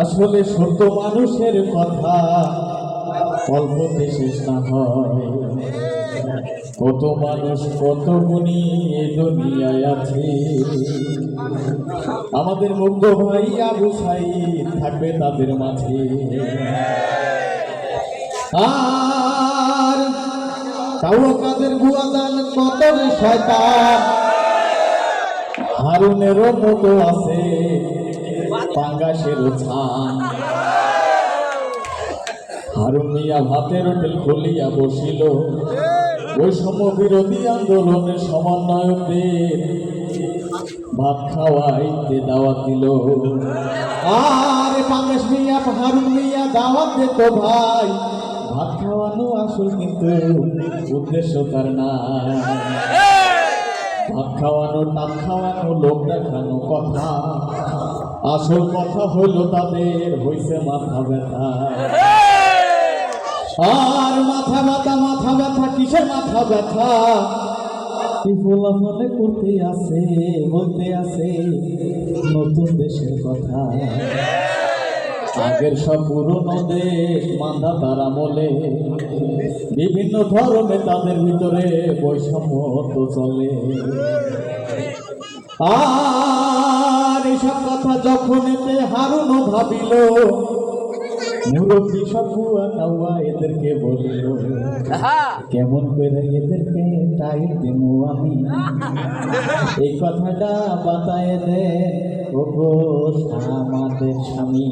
আসলে সত্য মানুষের কথা। শেষ না হয়। কত মানুষ, কত গুণী এ দুনিয়ায় আছে। আমাদের মুগ্ধ ভাই আবু সাইদ থাকবে তাদের মাঝে। আর তাও কাদের গুয়াদান কত শয়তান। হারুনেরও মতো আছে, পাঙ্গাসের ছান হারুন মিয়া ভাতের হোটেল খুলিয়া বসিল। বৈষম্য বিরোধী আন্দোলনের সমন্বয়কদের ভাত খাওয়াইতে দাওয়াত দিল। আর পাঙ্গাস মিয়া, হারুন মিয়া দাওয়াত দিত ভাই। ভাত খাওয়ানো আসল কিন্তু উদ্দেশ্য তার না ভাত খাওয়ানো টাক খাওয়ানো লোক দেখানো কথা। আসল কথা হইল তাদের, হইছে মাথা ব্যথা। আর মাথা ব্যথা মাথা ব্যথা, কিসের মাথা ব্যথা? করতে আছে, বলতে আছে, নতুন দেশের কথা। আগের সব পুরনো দেশ মান্ধা তারা মলে বিভিন্ন ধর্মে তাদের ভিতরে বৈষম্য তো চলে। আর এসব কথা যখন এতে হারুনও ভাবিল মুরব্বী সব কাউয়া এদেরকে বলিল কেমন করে এদেরকে টাইট দেবো আমি? এই কথাটা বাতায় দে আমাদের স্বামী।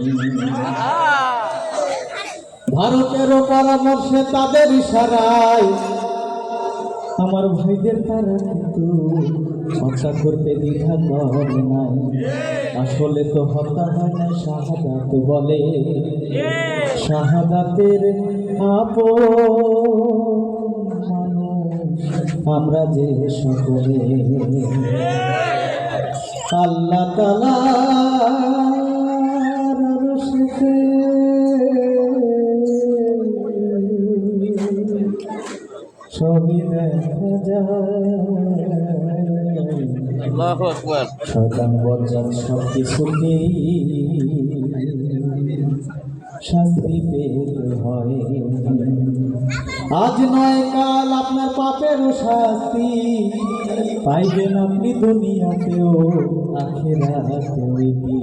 ভারতের পরামর্শে তাদের ইশারায়, আমার ভাইদের তারা কিন্তু হত্যা করতে দ্বিধা করে নাই। আসলে তো হত্যা হয় না, শাহাদাত বলে। শাহাদাতের আপ আমরা যে সকলে। আল্লাহ তালা ছবি দেখা যায়। সকাল বজার সব কিছুকেই শাস্তি পেতে হয় আজ নয় কাল আপনার পাপেরও শাস্তি পাইবেন আপনি দুনিয়াতেও এটি।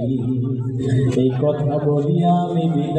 এই কথা বলিয়া আমি বিদায়